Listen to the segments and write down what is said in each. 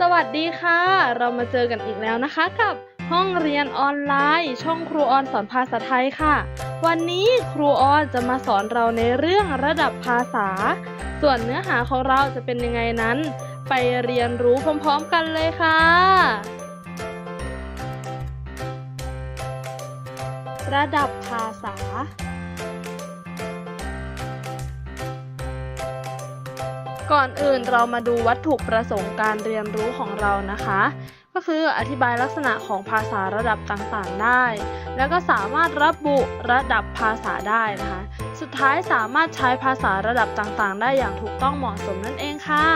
สวัสดีค่ะ เรามาเจอกันอีกแล้วนะคะกับห้องเรียนออนไลน์ ช่องครูออนสอนภาษาไทยค่ะ วันนี้ครูออนจะมาสอนเราในเรื่องระดับภาษา ส่วนเนื้อหาของเราจะเป็นยังไงนั้น ไปเรียนรู้พร้อมๆกันเลยค่ะ ระดับภาษา ก่อนอื่นเรามาดูวัตถุประสงค์การเรียนรู้ของเรานะคะ ก็คืออธิบายลักษณะของภาษาระดับต่างๆได้ แล้วก็สามารถระบุระดับภาษาได้นะคะ สุดท้ายสามารถใช้ภาษาระดับต่างๆ ได้อย่างถูกต้องเหมาะสมนั่นเองค่ะ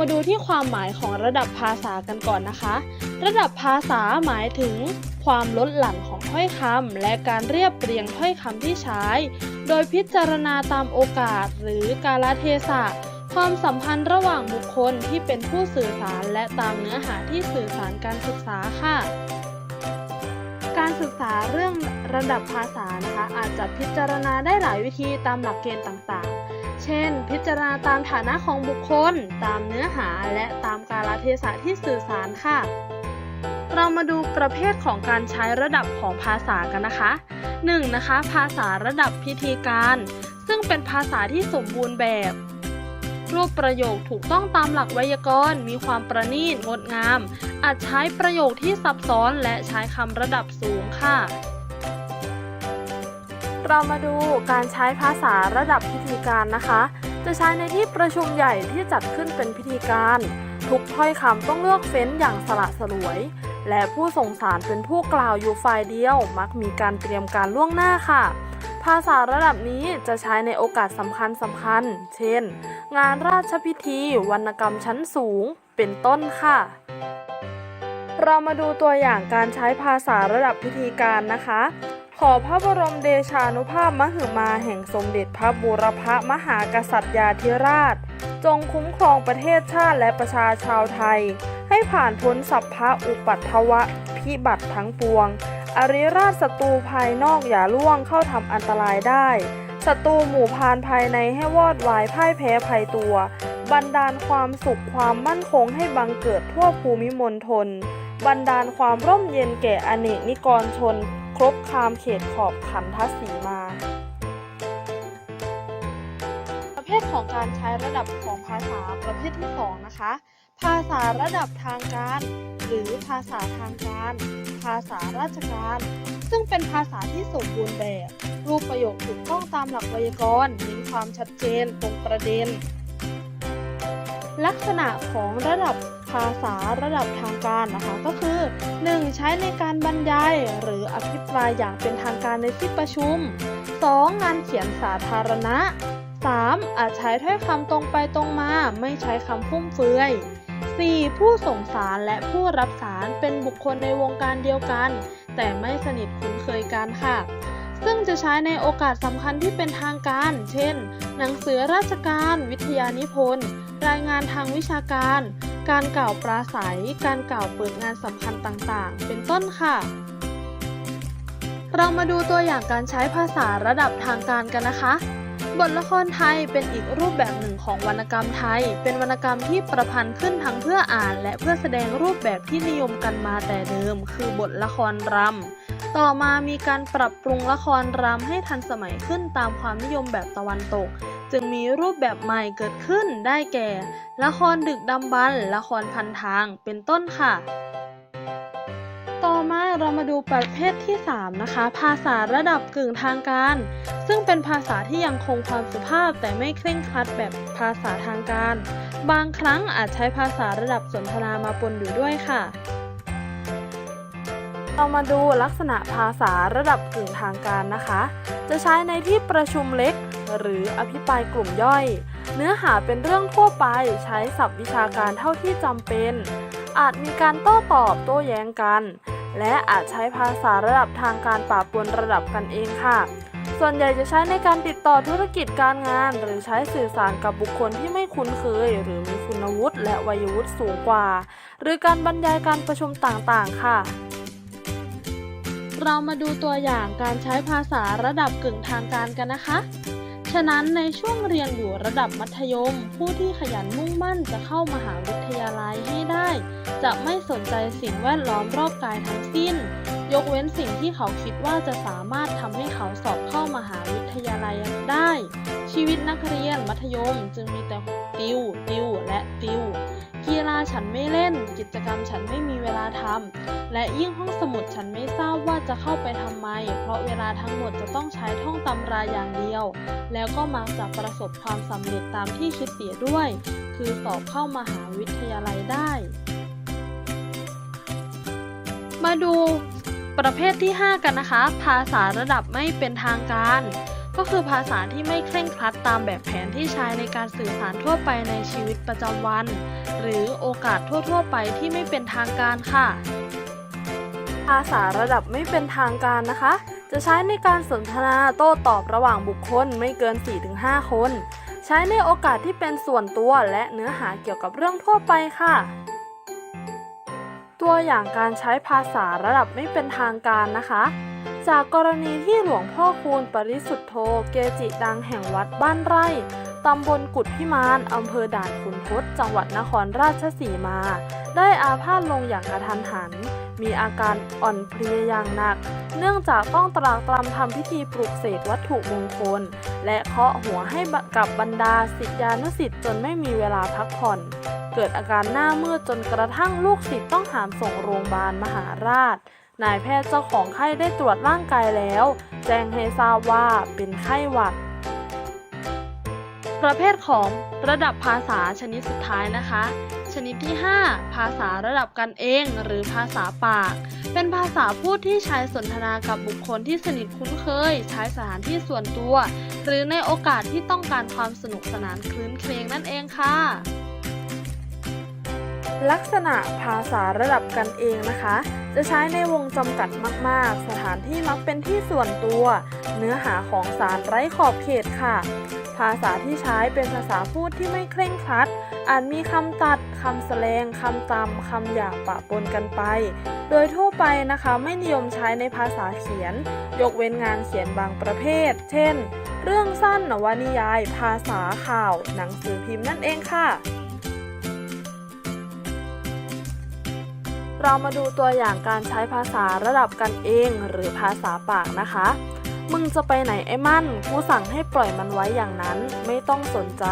มาดูที่ความหมายของระดับภาษากันก่อนนะคะ ระดับภาษาหมายถึง ความลดหลั่นของถ้อยคำและการเรียบเรียงถ้อยคำที่ใช้ โดยพิจารณาตามโอกาสหรือกาลเทศะ ความสัมพันธ์ระหว่างบุคคลที่เป็นผู้สื่อสารและตามเนื้อหาที่สื่อสารการศึกษาค่ะการศึกษาเรื่องระดับภาษานะคะ อาจจะพิจารณาได้หลายวิธีตามหลักเกณฑ์ต่าง เช่น พิจารณาตามฐานะของบุคคล ตามเนื้อหาและตามกาลเทศะที่สื่อสารค่ะ เรามาดูประเภทของการใช้ระดับของภาษากันนะคะ 1. นะคะ ภาษาระดับพิธีการ ซึ่งเป็นภาษาที่สมบูรณ์แบบ รูปประโยคถูกต้องตามหลักไวยากรณ์ มีความประณีตงดงาม อาจใช้ประโยคที่ซับซ้อนและใช้คำระดับสูงค่ะ เรามาดูการใช้ภาษาระดับพิธีการนะคะ จะใช้ในที่ประชุมใหญ่ที่จัดขึ้นเป็นพิธีการ ทุกถ้อยคำต้องเลือกเฟ้นอย่างสละสลวย และผู้ส่งสารเป็นผู้กล่าวอยู่ฝ่ายเดียว มักมีการเตรียมการล่วงหน้าค่ะภาษาระดับนี้จะใช้ในโอกาสสำคัญสำคัญ เช่น งานราชพิธี วรรณกรรมชั้นสูง เป็นต้นค่ะ เรามาดูตัวอย่างการใช้ภาษาระดับพิธีการนะคะ ขอพระบรมเดชานุภาพมหึมาแห่งสมเด็จพระบูรพมหากษัตริยาธิราช จงคุ้มครองประเทศชาติและประชาชาวไทย ให้ผ่านพ้นสัพพะอุปัตถวะพิบัติทั้งปวง อริราชศัตรูภายนอกอย่าล่วงเข้าทำอันตรายได้ศัตรูหมู่พานภายในให้วอดวายพ่ายแพ้ภัยตัว บันดาลความสุขความมั่นคงให้บังเกิดทั่วภูมิมณฑลบันดาลความร่มเย็นแก่อเนกนิกรชน รบคามเขตขอบขันทศีมา ประเภทของการใช้ระดับของภาษาประเภทที่ 2 นะคะ ภาษาระดับทางการ หรือภาษาทางการ ภาษาราชการ ซึ่งเป็นภาษาที่สมบูรณ์แบบ รูปประโยคถูกต้องตามหลักไวยากรณ์เน้นความชัดเจนตรงประเด็น ลักษณะของระดับ ภาษาระดับทางการนะคะก็คือ 1. ใช้ในการบรรยายหรืออภิปรายอย่างเป็นทางการในที่ประชุม 2. งานเขียนสาธารณะ 3. อาจใช้ถ้อยคำตรงไปตรงมา ไม่ใช้คำฟุ่มเฟือย 4. ผู้ส่งสารและผู้รับสารเป็นบุคคลในวงการเดียวกัน แต่ไม่สนิทคุ้นเคยกันค่ะ ซึ่งจะใช้ในโอกาสสำคัญที่เป็นทางการ เช่น หนังสือราชการ วิทยานิพนธ์ รายงานทางวิชาการ การกล่าวปราศัย การกล่าวเปิดงานสำคัญต่างๆ เป็นต้นค่ะ เรามาดูตัวอย่างการใช้ภาษาระดับทางการกันนะคะ บทละครไทยเป็นอีกรูปแบบหนึ่งของวรรณกรรมไทย เป็นวรรณกรรมที่ประพันธ์ขึ้นทั้งเพื่ออ่าน และเพื่อแสดงรูปแบบที่นิยมกันมาแต่เดิม คือบทละครรำ ต่อมามีการปรับปรุงละครรำให้ทันสมัยขึ้นตามความนิยมแบบตะวันตก จึงมีรูปแบบใหม่เกิดขึ้นได้แก่ ละครดึกดำบรรละครพันทาง เป็นต้นค่ะ เรามาดูประเภทที่ 3 นะคะ ภาษาระดับกึ่งทางการ ซึ่งเป็นภาษาที่ยังคงความสุภาพแต่ไม่เคร่งครัดแบบภาษาทางการ บางครั้งอาจใช้ภาษาระดับสนทนามาปนอยู่ด้วยค่ะ เรามาดูลักษณะภาษาระดับกึ่งทางการนะคะ จะใช้ในที่ประชุมเล็ก หรืออภิปรายกลุ่มย่อย เนื้อหาเป็นเรื่องทั่วไปใช้ศัพท์วิชาการเท่าที่จำเป็น อาจมีการโต้ตอบโต้แย้งกัน และอาจใช้ภาษาระดับทางการป่าปนระดับกันเองค่ะ ส่วนใหญ่จะใช้ในการติดต่อธุรกิจการงาน หรือใช้สื่อสารกับบุคคลที่ไม่คุ้นเคย หรือมีคุณวุฒิและวัยวุฒิสูงกว่า หรือการบรรยายการประชุมต่างๆ ค่ะเรามาดูตัวอย่างการใช้ภาษาระดับกึ่งทางการกันนะคะ ฉะนั้นในช่วงเรียนอยู่ระดับมัธยม ผู้ที่ขยันมุ่งมั่นจะเข้ามหาวิทยาลัยให้ได้ จะไม่สนใจสิ่งแวดล้อมรอบกายทั้งสิ้น ยกเว้นสิ่งที่เขาคิดว่าจะสามารถทำให้เขาสอบเข้ามหาวิทยาลัยได้ ชีวิตนักเรียนมัธยมจึงมีแต่ติว ติว และติว กีฬาฉันไม่เล่น กิจกรรมฉันไม่มีเวลาทำ และยิ่งห้องสมุดฉันไม่ทราบว่าจะเข้าไปทำไม เพราะเวลาทั้งหมดจะต้องใช้ท่องตำราอย่างเดียว แล้วก็มักจะประสบความสำเร็จตามที่คิดเสียด้วย คือสอบเข้ามหาวิทยาลัยได้ มาดูประเภทที่ 5 กันนะคะ ภาษาระดับไม่เป็นทางการ ก็คือภาษาที่ไม่เคร่งครัดตามแบบแผนที่ใช้ในการสื่อสารทั่วไปในชีวิตประจำวัน หรือโอกาสทั่วๆไปที่ไม่เป็นทางการค่ะ ภาษาระดับไม่เป็นทางการนะคะ จะใช้ในการสนทนาโต้ตอบระหว่างบุคคลไม่เกิน 4-5 คน ใช้ในโอกาสที่เป็นส่วนตัวและเนื้อหาเกี่ยวกับเรื่องทั่วไปค่ะ ตัวอย่างการใช้ภาษาระดับไม่เป็นทางการนะคะ จากกรณีที่หลวงพ่อคูณปริสุทธโธเกจิดังแห่งวัดบ้านไร่ตำบลกุดพิมานอำเภอด่านขุนทดจังหวัดนครราชสีมา ได้อาพาธลงอย่างกระทันหัน มีอาการอ่อนเพลียอย่างหนัก เนื่องจากต้องตรากตรำทำพิธีปลุกเสกวัตถุมงคล และเคาะหัวให้กับบรรดาศิษยานุศิษย์จนไม่มีเวลาพักผ่อน เกิดอาการหน้ามืดจนกระทั่งลูกศิษย์ต้องหามส่งโรงพยาบาลมหาราช นายแพทย์เจ้าของไข้ได้ตรวจร่างกายแล้ว แจ้งให้ทราบว่าเป็นไข้หวัด ประเภทของระดับภาษาชนิดสุดท้ายนะคะ ชนิดที่ 5 ภาษาระดับกันเองหรือภาษาปาก เป็นภาษาพูดที่ใช้สนทนากับบุคคลที่สนิทคุ้นเคย ใช้สถานที่ส่วนตัว หรือในโอกาสที่ต้องการความสนุกสนานคลื้นเครงนั่นเองค่ะลักษณะภาษาระดับกันเองนะคะ จะใช้ในวงจำกัดมาก ๆ สถานที่มักเป็นที่ส่วนตัว เนื้อหาของสารไร้ขอบเขตค่ะ ภาษาที่ใช้เป็นภาษาพูดที่ไม่เคร่งครัด อาจมีคำตัด คำแสลง คำจำคำหยาบปะปนกันไป โดยทั่วไปนะคะไม่นิยมใช้ในภาษาเขียน ยกเว้นงานเขียนบางประเภท เช่น เรื่องสั้นนวนิยาย ภาษาข่าว หนังสือพิมพ์นั่นเองค่ะเรามาดูตัวอย่างการใช้ภาษาระดับกันเอง หรือภาษาปากนะคะ มึงจะไปไหนไอ้มั่น กูสั่งให้ปล่อยมันไว้อย่างนั้น ไม่ต้องสนใจ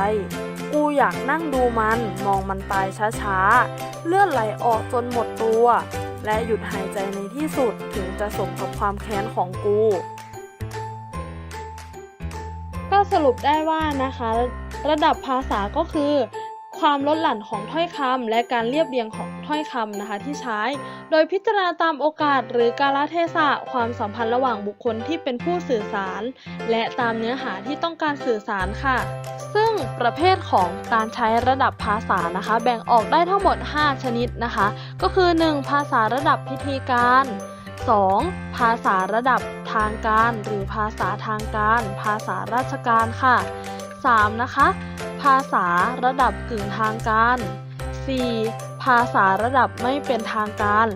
กูอยากนั่งดูมัน มองมันตายช้าๆ เลือดไหลออกจนหมดตัว และหยุดหายใจในที่สุดถึงจะสมกับความแค้นของกู ก็สรุปได้ว่านะคะ ระดับภาษาก็คือ ความลดหลั่นของถ้อยคำและการเรียบเรียงของถ้อยคำนะคะที่ใช้ โดยพิจารณาตามโอกาสหรือกาลเทศะความสัมพันธ์ระหว่างบุคคลที่เป็นผู้สื่อสาร และตามเนื้อหาที่ต้องการสื่อสารค่ะ ซึ่งประเภทของการใช้ระดับภาษานะคะ แบ่งออกได้ทั้งหมด 5 ชนิดนะคะ ก็คือ 1. ภาษาระดับพิธีการ 2. ภาษาระดับทางการ หรือภาษาทางการ ภาษาราชการค่ะ 3. นะคะ ภาษาระดับกึ่งทางการ 4. ภาษาระดับไม่เป็นทางการ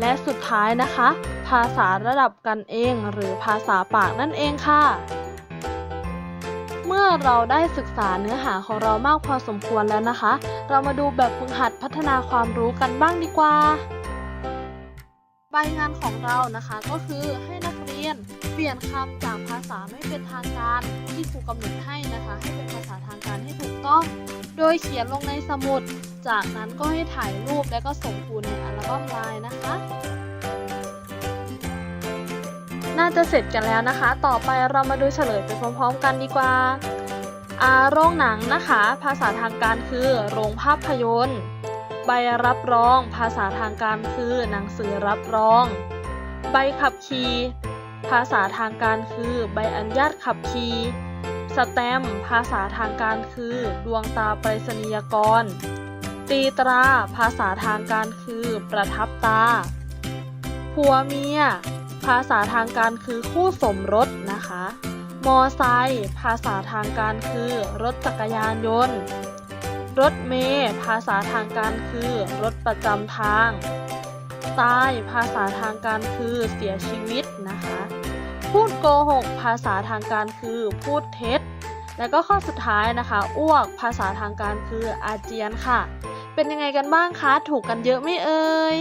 และสุดท้ายนะคะ ภาษาระดับกันเอง หรือภาษาปากนั่นเองค่ะ เมื่อเราได้ศึกษาเนื้อหาของเรามากพอสมควรแล้วนะคะ เรามาดูแบบฝึกหัดพัฒนาความรู้กันบ้างดีกว่า ใบงานของเรานะคะก็คือให้นักเรียน เปลี่ยนคำจากภาษาไม่เป็นทางการที่ครูกำหนดให้นะคะ ให้เป็นภาษาทางการให้ถูกต้อง โดยเขียนลงในสมุด จากนั้นก็ให้ถ่ายรูปและก็ส่งครูในอัลบั้มไลน์นะคะ น่าจะเสร็จกันแล้วนะคะ ต่อไปเรามาดูเฉลยไปพร้อมๆ กันดีกว่าอาโรงหนังนะคะ ภาษาทางการคือ โรงภาพยนตร์ ใบรับรอง ภาษาทางการคือ หนังสือรับรอง ใบขับขี่ ภาษาทางการคือใบอนุญาตขับขี่สแตมภาษาทางการคือ ดวงตาไปรษณียกร ตีตรา ภาษาทางการคือ ประทับตา ผัวเมีย ภาษาทางการคือคู่สมรสนะคะ มอไซค์ภาษาทางการคือ รถจักรยานยนต์ รถเมล์ภาษาทางการคือ รถประจำทาง ตาย ภาษาทางการคือ เสียชีวิต พูดโกหก ภาษาทางการคือพูดเท็จ แล้วก็ข้อสุดท้ายนะคะอ้วกภาษาทางการคืออาเจียนค่ะ เป็นยังไงกันบ้างคะ ถูกกันเยอะไม่เอ่ย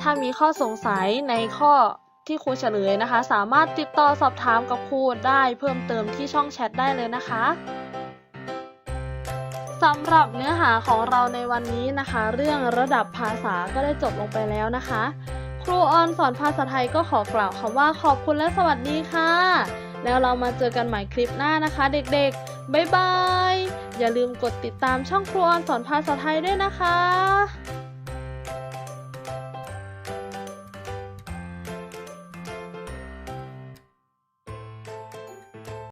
ถ้ามีข้อสงสัยในข้อที่ครูเฉลยนะคะ สามารถติดต่อสอบถามกับครูได้เพิ่มเติมที่ช่องแชทได้เลยนะคะสำหรับเนื้อหาของเราในวันนี้นะคะ เรื่องระดับภาษาก็ได้จบลงไปแล้วนะคะ ครูออนสอนภาษาไทยก็ขอกล่าวคำว่าขอบคุณและสวัสดีค่ะ แล้วเรามาเจอกันใหม่คลิปหน้านะคะ เด็กๆ บ๊ายบาย อย่าลืมกดติดตามช่องครูออนสอนภาษาไทยด้วยนะคะ